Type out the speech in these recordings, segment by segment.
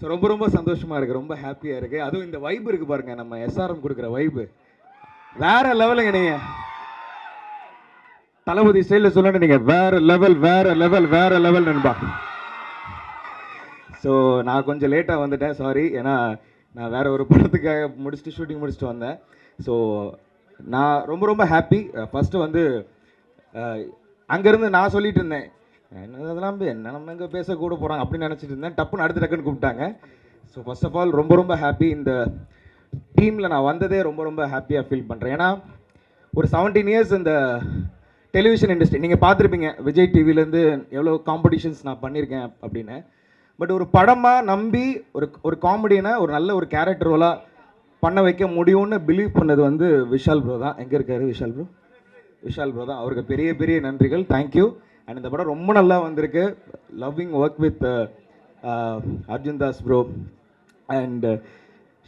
So ரொம்ப ரொம்ப சந்தோஷமாக இருக்குது ரொம்ப ஹாப்பியாக இருக்குது அதுவும் இந்த வைப் இருக்குது பாருங்க. நம்ம எஸ்ஆர்எம் கொடுக்குற வைப்பு வேற லெவலுங்க நீங்கள் தளபதி ஸ்டைலில் சொல்லணும் நீங்கள் வேற லெவல் வேற லெவல் வேற லெவல் நண்பா. ஸோ நான் கொஞ்சம் லேட்டாக வந்துட்டேன். சாரி ஏன்னா நான் வேற ஒரு படத்துக்காக முடிச்சுட்டு ஷூட்டிங் முடிச்சுட்டு வந்தேன். ஸோ நான் ரொம்ப ரொம்ப ஹாப்பி ஃபஸ்ட்டு வந்து அங்கேருந்து நான் சொல்லிட்டு இருந்தேன். அதெல்லாம் என்ன நம்ம எங்கே பேச கூட போகிறாங்க அப்படின்னு நினச்சிட்டு இருந்தேன். டப்புன்னு அடுத்த டக்குன்னு கூப்பிட்டாங்க. ஸோ ஃபர்ஸ்ட் ஆஃப் ஆல் ரொம்ப ரொம்ப ஹாப்பி இந்த டீமில் நான் வந்ததே ரொம்ப ரொம்ப ஹாப்பியாக ஃபீல் பண்ணுறேன் ஏன்னா ஒரு செவன்டீன் இயர்ஸ் இந்த டெலிவிஷன் இண்டஸ்ட்ரி நீங்கள் பார்த்துருப்பீங்க விஜய் டிவிலேருந்து எவ்வளோ காம்படிஷன்ஸ் நான் பண்ணியிருக்கேன் அப்படின்னு. பட் ஒரு படமாக நம்பி ஒரு ஒரு காமெடினா ஒரு நல்ல ஒரு கேரக்டர் ரோலாக பண்ண வைக்க முடியும்னு பிலீவ் பண்ணது வந்து விஷால் ப்ரோ தான். எங்கே இருக்காரு விஷால் ப்ரோ விஷால் ப்ரோ தான். அவருக்கு பெரிய பெரிய நன்றிகள். தேங்க்யூ அண்ட் இந்த படம் ரொம்ப நல்லா வந்திருக்கு. Loving work with Arjun Das bro and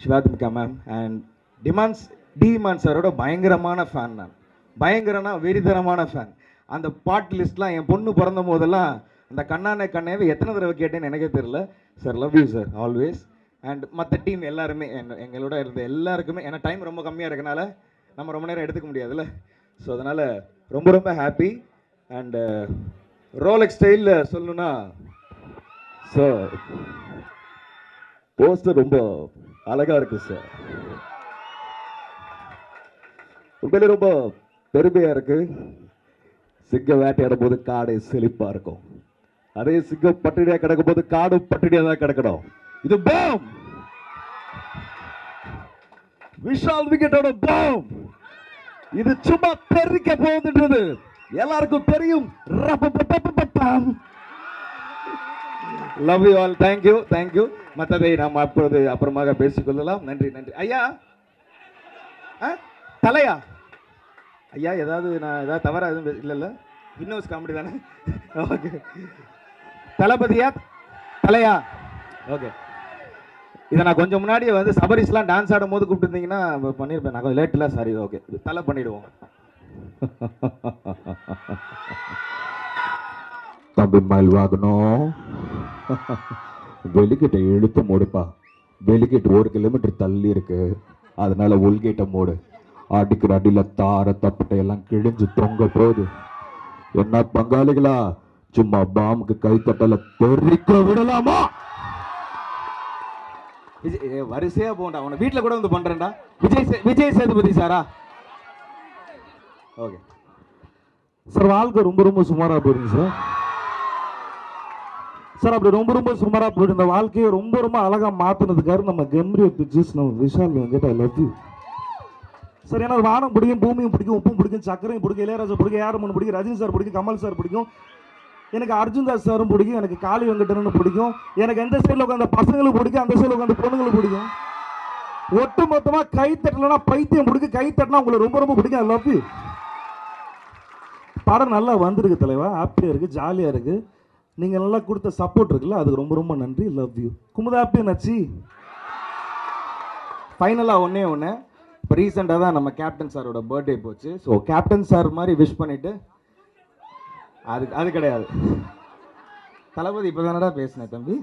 Sivathmika ma'am and demands demon சாரோட பயங்கரமான ஃபேன் நான் பயங்கரனா வெறிதரமான ஃபேன் அந்த பாட் லிஸ்ட்லாம் என் பொண்ணு பிறந்த போதெல்லாம் அந்த கண்ணானே கண்ணேவே எத்தனை தடவை கேட்டேன்னு எனக்கே தெரில sir love you sir always and மற்ற டீம் எல்லாருமே எங்க- எங்களோட இருந்த எல்லாருக்குமே ஏன்னா டைம் ரொம்ப கம்மியாக இருக்கனால நம்ம ரொம்ப நேரம் எடுத்துக்க முடியாதுல்ல. ஸோ அதனால் ரொம்ப ரொம்ப ஹாப்பி அண்டு ரோலக் ஸ்டைலில் சொல்லணும்னா சார் போஸ்டர் ரொம்ப அழகா இருக்கு சார் உண்மையிலே ரொம்ப பெருமையா இருக்கு. சிங்கம் வேட்டையாடும் போது காடை செழிப்பாக இருக்கும். அதே சிங்கம் பட்டினியாக கிடக்கும் போது காடும் பட்டினியாக தான் கிடக்கணும். இது பாம்! விஷால் விக்கெட்டோட பாம்! இது சும்மா தெரிக்க போகுதுன்றது. எல்லாருக்கும் தெரியும். Love you all thank you thank you மற்றதை நாம் அப்பொழுது அப்புறமாக பேசிக்கொள்ளலாம் நன்றி நன்றி. ஐயா? ஆ? தலையா? ஐயா ஏதாவது நான் ஏதாவது தவறாக எதுவும் இல்லை இல்லை இன்னோஸ் காமெடி தானே? ஓகே தளபதியா? தலையா? ஓகே இதை நான் கொஞ்சம் முன்னாடியே வந்து சபரிஸ்லாம் டான்ஸ் ஆடும் போது கூப்பிட்டுருந்தீங்கன்னா பண்ணியிருப்பேன் நான் கொஞ்சம் லேட்டில் சாரி ஓகே தலை பண்ணிவிடுவோம் தம்பி மயில்வாகனம் வெளிக்கிட்ட இழுத்து மூடுப்பா. வெளிக்கிட்டு ஒரு கிலோமீட்டர் தள்ளி இருக்கு. அதனால உள்கேட்ட மூடு. அடிக்கிற அடியில தார தப்பிட்ட எல்லாம் கிழிஞ்சு தொங்க போகுது. என்ன பங்காளிகளா? சும்மா பாமுக்கு கைத்தட்டல தெரிக்க விடலாமா? வரிசையா போண்டா உன வீட்டுல கூட வந்து பண்றேன்டா. விஜய் விஜய் சேதுபதி சாரா? ஓகே சார் வாழ்க்கை ரொம்ப ரொம்ப சுமாராக போயிருங்க சார் சார் அப்படி ரொம்ப ரொம்ப சுமாராக போயிட்டு இந்த வாழ்க்கையை ரொம்ப ரொம்ப அழகாக மாற்றினதுக்காக நம்ம கெம்ரியோ பிக்சர்ஸ் நம்ம Vishal Venkat I love you sir ஏன்னா வானம் பிடிக்கும் பூமியும் பிடிக்கும் உப்பும் பிடிக்கும் சக்கரையும் பிடிக்கும் இளையராஜா பிடிக்கும் ஏரமன் பிடிக்கும் ரஜினி சார் பிடிக்கும் கமல் சார் பிடிக்கும். எனக்கு அர்ஜுன் தாஸ் சாரும் பிடிக்கும் எனக்கு காளி வெங்கடனும் பிடிக்கும். எனக்கு எந்த சைடில் உட்காந்து பசங்களும் பிடிக்கும் அந்த சைடில் உட்காந்து பொண்ணுங்களும் பிடிக்கும். ஒட்டு மொத்தமாக கை தட்டலைன்னா பைத்தியம் பிடிக்கும் கை தட்டினா உங்களுக்கு ரொம்ப ரொம்ப பிடிக்கும் ஐ லவ் யூ படம் நல்லா வந்திருக்கு தலைவா. ஹாப்பியாக இருக்குது ஜாலியாக இருக்குது நீங்கள் நல்லா கொடுத்த சப்போர்ட் இருக்குல்ல அதுக்கு ரொம்ப ரொம்ப நன்றி. லவ் யூ குமுதா நச்சி? ஃபைனலாக ஒன்றே ஒன்று இப்போ ரீசெண்டாக தான் நம்ம கேப்டன் சாரோட பர்த்டே போச்சு. ஸோ கேப்டன் சார் மாதிரி விஷ் பண்ணிவிட்டு அது அது கிடையாது. தளபதி இப்போ தானடா பேசினேன் தம்பி?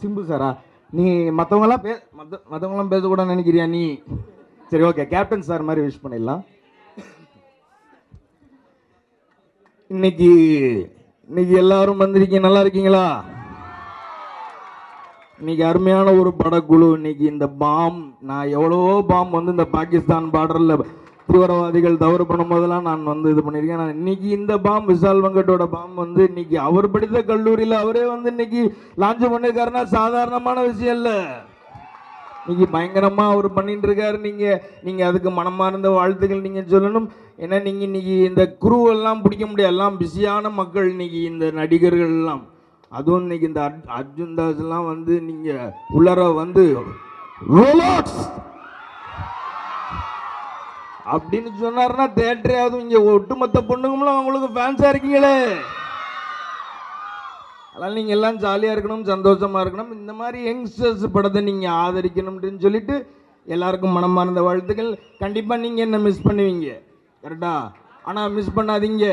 சிம்பு சாரா? நீ மற்றவங்களாம் பே மற்ற மற்றவங்களாம் பேசக்கூடாதுன்னு நினைக்கிறியா நீ? சரி ஓகே கேப்டன் சார் மாதிரி விஷ் பண்ணிடலாம். இன்னைக்கு இன்னைக்கு எல்லாரும் வந்திருக்கீங்க நல்லா இருக்கீங்களா? இன்னைக்கு அருமையான ஒரு படக்குழு. இன்னைக்கு இந்த பாம் நான் எவ்வளவோ பாம் வந்து இந்த பாகிஸ்தான் பார்டரில் தீவிரவாதிகள் தவறு பண்ணும் போதெல்லாம் நான் வந்து இது பண்ணியிருக்கேன். நான் இன்னைக்கு இந்த பாம் விஷால் வெங்கட்டோட பாம் வந்து இன்னைக்கு அவர் படித்த கல்லூரியில் அவரே வந்து இன்னைக்கு லான்ச் பண்ணியிருக்காருன்னா சாதாரணமான விஷயம் இல்லை. இன்னைக்கு பயங்கரமா அவர் பண்ணிட்டு இருக்காரு நீங்க நீங்க அதுக்கு மனமார்ந்த வாழ்த்துக்கள் நீங்க சொல்லணும். ஏன்னா நீங்க இன்னைக்கு இந்த குருவெல்லாம் பிடிக்க முடியாது. எல்லாம் பிஸியான மக்கள் இன்னைக்கு இந்த நடிகர்கள் எல்லாம். அதுவும் இன்னைக்கு இந்த அர்ஜ்- அர்ஜுன் தாஸ் எல்லாம் வந்து நீங்க உள்ளர வந்து அப்படின்னு சொன்னார்னா தேட்டரே அதுவும் இங்கே ஒட்டுமொத்த பொண்ணுங்களும் அவங்களுக்கு ஃபேன்ஸாக இருக்கீங்களே! அதனால் நீங்கள் எல்லாம் ஜாலியாக இருக்கணும் சந்தோஷமாக இருக்கணும். இந்த மாதிரி யங்ஸ்டர்ஸ் படத்தை நீங்கள் ஆதரிக்கணும்னு சொல்லிட்டு எல்லாருக்கும் மனமார்ந்த வாழ்த்துக்கள். கண்டிப்பாக நீங்கள் என்ன மிஸ் பண்ணுவீங்க? கரெக்டா ஆனால் மிஸ் பண்ணாதீங்க.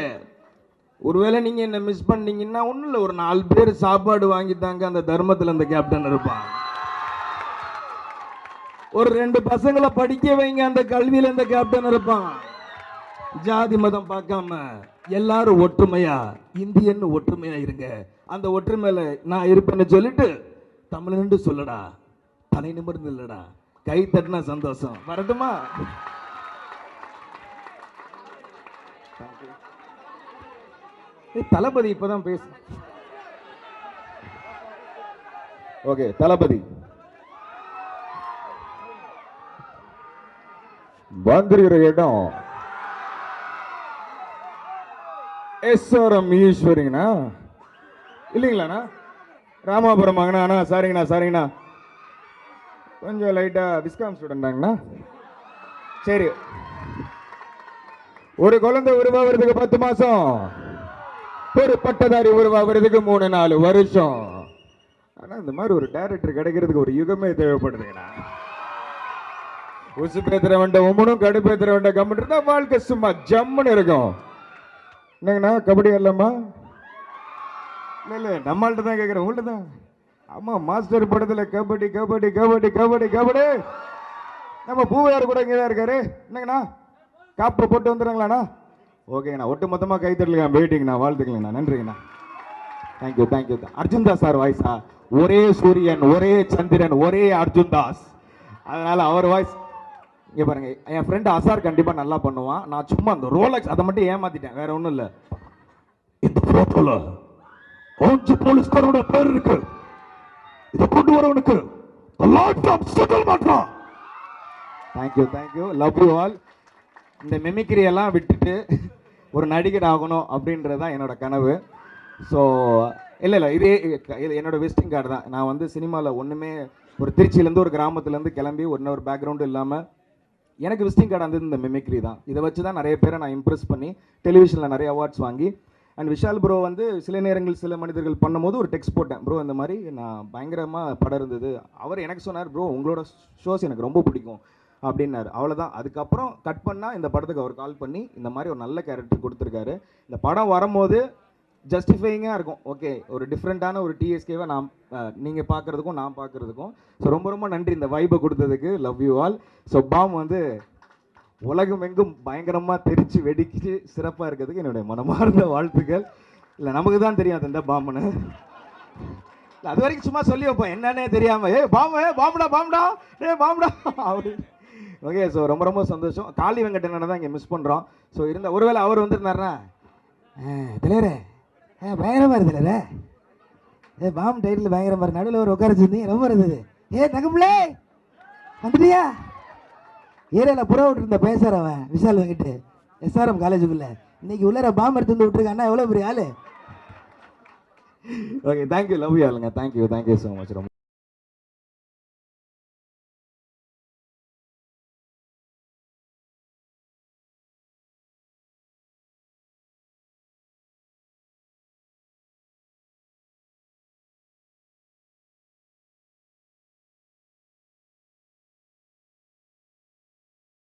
ஒருவேளை நீங்கள் என்ன மிஸ் பண்ணீங்கன்னா ஒன்றும் இல்லை ஒரு நாலு பேர் சாப்பாடு வாங்கி தாங்க அந்த தர்மத்தில் அந்த கேப்டன் இருப்பான். ஒரு ரெண்டு பசங்களை படிக்க வைங்க அந்த கல்வியில் இந்த கேப்டன் இருப்பான். ஜாதி மதம் பார்க்காம எல்லாரும் ஒற்றுமையா இந்தியன்னு ஒற்றுமையா இருங்க. அந்த ஒற்றுமையில நான் இருப்பேன்னு சொல்லிட்டு தமிழன்னு சொல்லடா. தலை நிமிர்ந்து இல்லடா. கை தட்டினா சந்தோஷம். வரட்டுமா? ஏய், தளபதி இப்பதான் பேசு. ஓகே தளபதி. வந்துருகிற இடம் எஸ்ஆர்எம் ஈஸ்வரிங்கண்ணா. இல்லைங்களாண்ணா? ராமாபுரம் அண்ணா சாரிங்கண்ணா சாரிங்கண்ணா கொஞ்சம் லைட்டாக விஸ்காம் ஸ்டூடெண்டாங்கண்ணா சரி. ஒரு குழந்தை உருவாகிறதுக்கு பத்து மாதம் ஒரு பட்டதாரி உருவாகிறதுக்கு மூணு நாலு வருஷம். ஆனால் இந்த மாதிரி ஒரு டேரக்டர் கிடைக்கிறதுக்கு ஒரு யுகமே தேவைப்படுதுங்கண்ணா. உசு பேத்துற வேண்ட உமனும் கடுப்பேத்துற வேண்ட கம்முன்னு இருந்தா வாழ்க்கை சும்மா ஜம்முன்னு இருக்கும். என்னங்கண்ணா கபடி இல்லம்மா இல்லை இல்லை நம்மள்கிட்ட தான் கேட்குறேன் உங்கள்கிட்ட தான். ஆமாம் மாஸ்டர் படத்தில் கபடி கபடி கபடி கபடி கபடி. நம்ம பூவையார் கூட இங்கே தான் இருக்காரு. என்னங்கண்ணா? காப்பு போட்டு வந்துடுறாங்களாண்ணா? ஓகேங்கண்ணா ஒட்டு மொத்தமாக கை தட்டலுங்க வெயிட்டிங்கண்ணா வாழ்த்துக்கலங்கண்ணா நன்றிங்கண்ணா. Thank you thank you Arjun Das sir வாய்ஸா ஒரே சூரியன் ஒரே சந்திரன் ஒரே அர்ஜுன் தாஸ். அதனால் அவர் வாய்ஸ் இங்கே பாருங்க என் ஃப்ரெண்டு அசார் கண்டிப்பாக நல்லா பண்ணுவான். நான் சும்மா அந்த ரோலக்ஸ் அதை மட்டும் ஏமாத்திட்டேன். வேற ஒன்றும் இல்லை. இந்த போட்டோல கொஞ்சம் போலீஸ்காரோட பேர் இருக்கு. இதை கொண்டு வரவனுக்கு லாட் ஆஃப் செட்டில் மாட்டான் thank you thank you love you all இந்த மிமிக்ரி எல்லாம் விட்டுட்டு ஒரு நடிகர் ஆகணும் அப்படின்றது தான் என்னோட கனவு. ஸோ இல்லை இல்லை இதே இது என்னோட விசிட்டிங் கார்டு தான். நான் வந்து சினிமாவில் ஒன்றுமே ஒரு திருச்சியிலேருந்து ஒரு கிராமத்துலேருந்து கிளம்பி ஒன்றும் ஒரு பேக்ரவுண்டு இல்லாமல் எனக்கு விசிட்டிங் கார்டு வந்து இந்த மிமிக்ரி தான். இதை வச்சு தான் நிறைய பேரை நான் இம்ப்ரெஸ் பண்ணி டெலிவிஷனில் நிறைய அவார்ட்ஸ் வாங்கி அண்ட் விஷால் ப்ரோ வந்து சில நேரங்கள் சில மனிதர்கள் பண்ணும்போது ஒரு டெக்ஸ்ட் போட்டேன். ப்ரோ இந்த மாதிரி நான் பயங்கரமாக படம் இருந்தது. அவர் எனக்கு சொன்னார் ப்ரோ உங்களோட ஷோஸ் எனக்கு ரொம்ப பிடிக்கும். அப்படின்னாரு. அவ்வளோதான் அதுக்கப்புறம் கட் பண்ணால் இந்த படத்துக்கு அவர் கால் பண்ணி இந்த மாதிரி ஒரு நல்ல கேரக்டர் கொடுத்துருக்காரு. இந்த படம் வரும்போது ஜஸ்டிஃபைங்காக இருக்கும். ஓகே ஒரு டிஃப்ரெண்ட்டான ஒரு டிஎஸ்கேவை நான் நீங்கள் பார்க்குறதுக்கும் நான் பார்க்குறதுக்கும் ஸோ ரொம்ப ரொம்ப நன்றி இந்த வைபை கொடுத்ததுக்கு. லவ் யூ ஆல் ஸோ பாம் வந்து உலகம் எங்கும் பயங்கரமாக தெரித்து வெடிச்சு சிறப்பாக இருக்கிறதுக்கு என்னுடைய மனமார்ந்த வாழ்த்துக்கள். இல்லை நமக்கு தான் தெரியும் அது இந்த பாம்புன்னு. அது வரைக்கும் சும்மா சொல்லி வைப்போம். என்னன்னே தெரியாமல் ஏ பாம்பு ஏ பாம்புடா பாம்புடா ஏ பாம்புடா. அப்படி ஓகே ஸோ ரொம்ப ரொம்ப சந்தோஷம். காளி வெங்கடனை தான் இங்கே மிஸ் பண்ணுறோம் ஸோ இருந்த ஒருவேளை அவர் வந்திருந்தாருன்னா தலைவரே ஏ பயங்கரமாக இருக்கு ஏ பாம்பு டைட்டில் பயங்கரமாக இருக்கு. நடுவில் ஒரு உட்கார வச்சிருந்தீங்க ரொம்ப இருந்தது. ஏ தங்கம்லே வந்துட்டியா? ஏரியாவில் புற விட்டுருந்த பேசுகிற அவன் விஷால் வந்துட்டு எஸ்ஆர்எம் காலேஜுக்குள்ள இன்னைக்கு உள்ளார பாம்பு எடுத்து வந்து விட்டுருக்கான்னா எவ்வளோ பெரிய ஆளு? Okay thank you love you ஆளுங்க. Thank you thank you so much ரொம்ப